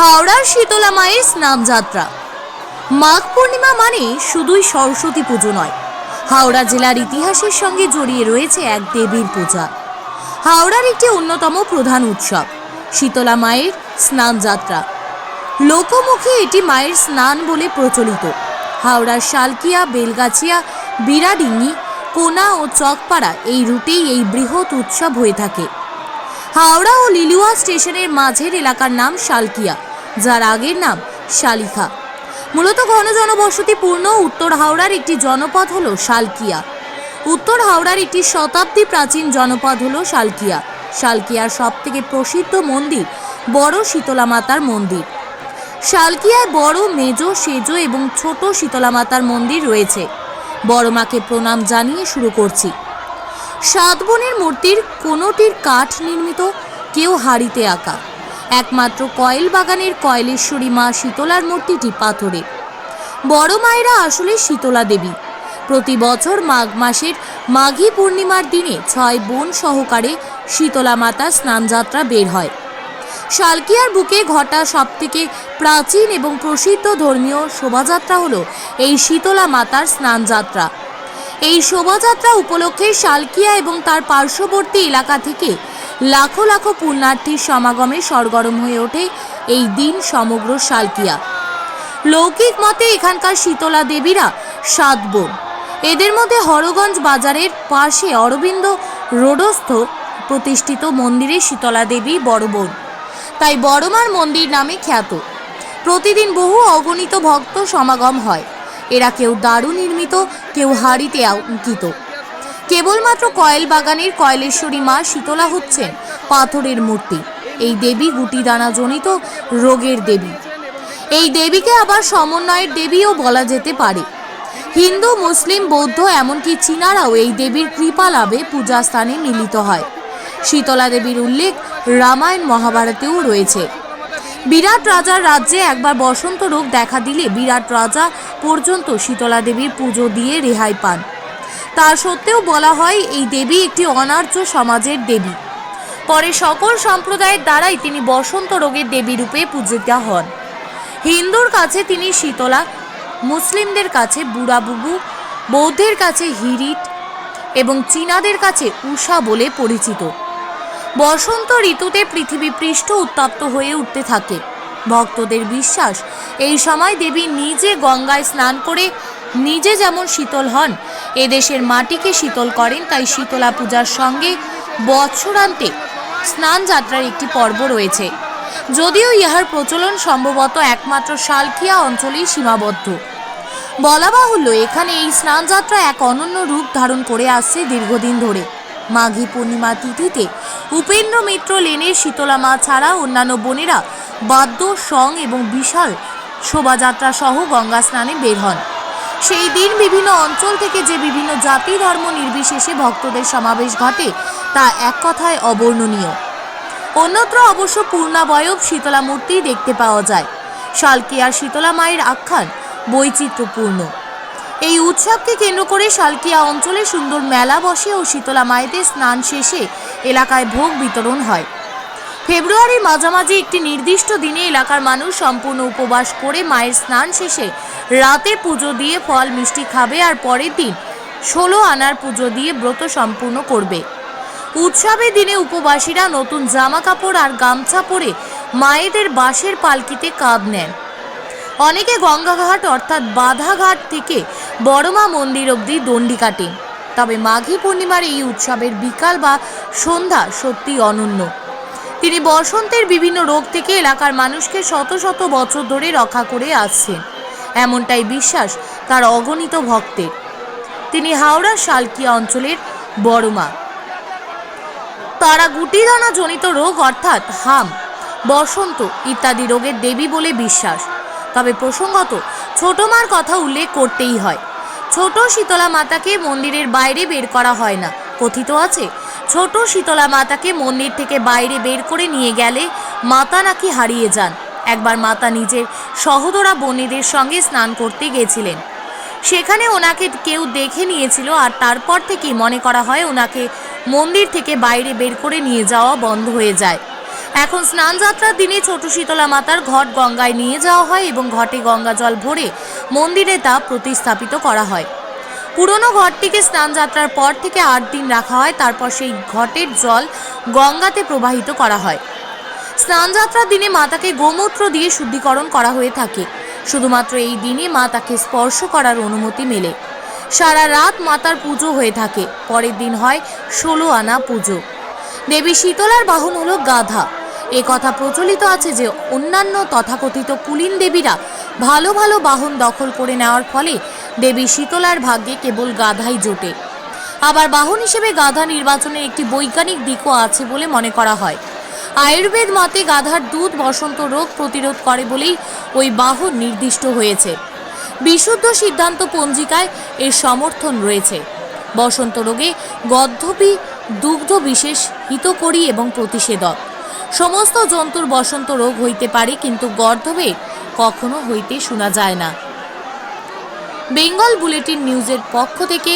হাওড়ার শীতলা মায়ের স্নানযাত্রা মাঘ পূর্ণিমা মানে শুধুই সরস্বতী পুজো নয়, হাওড়া জেলার ইতিহাসের সঙ্গে জড়িয়ে রয়েছে এক দেবীর পূজা। হাওড়ার একটি অন্যতম প্রধান উৎসব, শীতলা মায়ের স্নানযাত্রা লোকমুখে এটি মায়ের স্নান বলে প্রচলিত। হাওড়ার শালকিয়া, বেলগাছিয়া, বিরাডিঙ্গি, কোনা ও চকপাড়া এই রুটেই এই বৃহৎ উৎসব হয়ে থাকে। হাওড়া ও লিলুয়া স্টেশনের মাঝের এলাকার নাম শালকিয়া। যার আগের নাম শালিখা। মূলত ঘন জনবসতিপূর্ণ উত্তর হাওড়ার একটি জনপদ হলো শালকিয়া। উত্তর হাওড়ার একটি শতাব্দী প্রাচীন জনপদ হলো শালকিয়া। শালকিয়ার সবথেকে প্রসিদ্ধ মন্দির বড় শীতলা মাতার মন্দির। শালকিয়ায় বড়, মেজ, সেজ এবং ছোট শীতলা মাতার মন্দির রয়েছে। বড় মাকে প্রণাম জানিয়ে শুরু করছি। সাত বোনের মূর্তির কোনোটির কাঠ নির্মিত, কেউ হাড়িতে আঁকা। একমাত্র কয়েল বাগানের কয়েলেশ্বরী মা শীতলার মূর্তিটি পাথরে। বড় মায়েরা আসলে শীতলা দেবী। প্রতি বছর মাঘ মাসের মাঘী পূর্ণিমার দিনে ছয় বোন সহকারে শীতলা মাতা স্নানযাত্রা বের হয়। শালকিয়ার বুকে ঘটা সবথেকে প্রাচীন এবং প্রসিদ্ধ ধর্মীয় শোভাযাত্রা হলো এই শীতলা মাতার স্নানযাত্রা। এই শোভাযাত্রা উপলক্ষে শালকিয়া এবং তার পার্শ্ববর্তী এলাকা থেকে লাখো লাখো পুণ্যার্থীর সমাগমে সরগরম হয়ে ওঠে এই দিন সমগ্র শালকিয়া লৌকিক মতে এখানকার শীতলা দেবীরা সাত বোন। এদের মধ্যে হরগঞ্জ বাজারের পাশে অরবিন্দ রোডস্থ প্রতিষ্ঠিত মন্দিরে শীতলা দেবী বড় বোন। তাই বড়মার মন্দির নামে খ্যাত। প্রতিদিন বহু অগণিত ভক্ত সমাগম হয়। এরা কেউ দারু নির্মিত, কেউ হাড়িতে অঙ্কিত কেবলমাত্র কয়েল বাগানের কয়েলেশ্বরী মা শীতলা হচ্ছেন পাথরের মূর্তি। এই দেবী গুটিদানা জনিত রোগের দেবী। এই দেবীকে আবার সমন্বয়ের দেবীও বলা যেতে পারে। হিন্দু, মুসলিম, বৌদ্ধ, এমনকি চীনারাও এই দেবীর কৃপা লাভে পূজাস্থানে মিলিত হয়। শীতলা দেবীর উল্লেখ রামায়ণ মহাভারতেও রয়েছে। বিরাট রাজার রাজ্যে একবার বসন্ত রোগ দেখা দিলে বিরাট রাজা পর্যন্ত শীতলা দেবীর পুজো দিয়ে রেহাই পান। তা সত্ত্বেও বলা হয়, এই দেবী একটি অনার্য সমাজের দেবী। পরে সকল সম্প্রদায়ের দ্বারাই তিনি বসন্ত রোগের দেবী রূপে পূজিত হন। হিন্দুর কাছে তিনি শীতলা, মুসলিমদের কাছে বুড়াবুবু বৌদ্ধের কাছে হিরিট এবং চীনাদের কাছে উষা বলে পরিচিত। বসন্ত ঋতুতে পৃথিবী পৃষ্ঠ উত্তপ্ত হয়ে উঠতে থাকে। ভক্তদের বিশ্বাস, এই সময় দেবী নিজে গঙ্গায় স্নান করে নিজে যেমন শীতল হন এদেশের মাটিকে শীতল করেন, তাই শীতলা পূজার সঙ্গে বৎসরান্তে স্নান যাত্রার একটি পর্ব রয়েছে। যদিও ইহার প্রচলন সম্ভবত একমাত্র শালকিয়া অঞ্চলেই সীমাবদ্ধ। বলা বাহুল্য, এখানে এই স্নানযাত্রা এক অনন্য রূপ ধারণ করে আসছে দীর্ঘদিন ধরে। মাঘী পূর্ণিমা তিথিতে উপেন্দ্র মিত্র লেনের শীতলা মা ছাড়া অন্যান্য বোনেরা বাদ্য, সং এবং বিশাল শোভাযাত্রা সহ গঙ্গা স্নানে বের হন। সেই দিন বিভিন্ন অঞ্চল থেকে যে বিভিন্ন জাতি ধর্ম নির্বিশেষে ভক্তদের সমাবেশ ঘটে, তা এক কথায় অবর্ণনীয়। অন্যত্র অবশ্য পূর্ণাবয়ব শীতলা মূর্তি দেখতে পাওয়া যায়। শালকিয়ার শীতলা মায়ের আখ্যান বৈচিত্র্যপূর্ণ। এই উৎসবকে কেন্দ্র করে শালকিয়া অঞ্চলে সুন্দর মেলা বসে ও শীতলা মায়েদের স্নান শেষে এলাকায় ভোগ বিতরণ হয়। ফেব্রুয়ারির মাঝামাঝি একটি নির্দিষ্ট দিনে এলাকার মানুষ সম্পূর্ণ উপবাস করে মায়ের স্নান শেষে রাতে পুজো দিয়ে ফল মিষ্টি খাবে আর পরের দিন ষোলো আনার পুজো দিয়ে ব্রত সম্পূর্ণ করবে। উৎসবের দিনে উপবাসীরা নতুন জামা কাপড় আর গামছা পরে মায়েদের বাঁশের পালকিতে কাঁধ নেন। অনেকে গঙ্গাঘাট অর্থাৎ বাধাঘাট থেকে বড়মা মন্দির অবধি দণ্ডি কাটেন। তবে মাঘী পূর্ণিমার এই উৎসবের বিকাল বা সন্ধ্যা সত্যি অনন্য। তিনি বসন্তের বিভিন্ন রোগ থেকে এলাকার মানুষকে শত শত বছর ধরে রক্ষা করে আসছেন। এমনটাই বিশ্বাস তার অগণিত ভক্তের। তিনি হাওড়া শালকিয়া অঞ্চলের বড়মা। তারা গুটিদানা জনিত রোগ অর্থাৎ হাম, বসন্ত ইত্যাদি রোগের দেবী বলে বিশ্বাস। তবে প্রসঙ্গত, ছোট মার কথা উল্লেখ করতেই হয়। ছোট শীতলা মাতাকে মন্দিরের বাইরে বের করা হয় না। কথিত আছে ছোট শীতলা মাতাকে মন্দির থেকে বাইরে বের করে নিয়ে গেলে মাতা নাকি হারিয়ে যান। একবার মাতা নিজের সহদরা বনেদের সঙ্গে স্নান করতে গেছিলেন। সেখানে ওনাকে কেউ দেখে নিয়েছিল আর তারপর থেকেই মনে করা হয় ওনাকে মন্দির থেকে বাইরে বের করে নিয়ে যাওয়া বন্ধ হয়ে যায়। এখন স্নান যাত্রার দিনে ছোট শীতলা মাতার ঘট গঙ্গায় নিয়ে যাওয়া হয় এবং ঘটে গঙ্গা জল ভরে মন্দিরে তা প্রতিস্থাপিত করা হয়। পুরনো ঘরটিকে স্নান যাত্রার পর থেকে আট দিন রাখা হয়, তারপর সেই ঘটের জল গঙ্গাতে প্রবাহিত করা হয়। স্নান যাত্রার দিনে মাতাকে গোমূত্র দিয়ে শুদ্ধিকরণ করা হয়ে থাকে। শুধুমাত্র এই দিনে মা তাকে স্পর্শ করার অনুমতি মেলে। সারা রাত মাতার পুজো হয়ে থাকে। পরের দিন হয় ষোলো আনা পুজো। দেবী শীতলার বাহন হলো গাধা। এ কথা প্রচলিত আছে যে অন্যান্য তথাকথিত কুলীন দেবীরা ভালো ভালো বাহন দখল করে নেওয়ার ফলে দেবী শীতলার ভাগ্যে কেবল গাধাই জোটে। আবার বাহন হিসেবে গাধা নির্বাচনের একটি বৈজ্ঞানিক দিকও আছে বলে মনে করা হয়। আয়ুর্বেদ মতে গাধার দুধ বসন্ত রোগ প্রতিরোধ করে বলেই ওই বাহন নির্দিষ্ট হয়েছে। বিশুদ্ধ সিদ্ধান্ত পঞ্জিকায় এর সমর্থন রয়েছে। বসন্ত রোগে গদ্ধপি, দুগ্ধ বিশেষ, হিতকরী এবং প্রতিষেধক। সমস্ত জন্তুর বসন্ত রোগ হইতে পারে, কিন্তু গর্ধবে কখনো হইতে শোনা যায় না। বেঙ্গল বুলেটিন নিউজের পক্ষ থেকে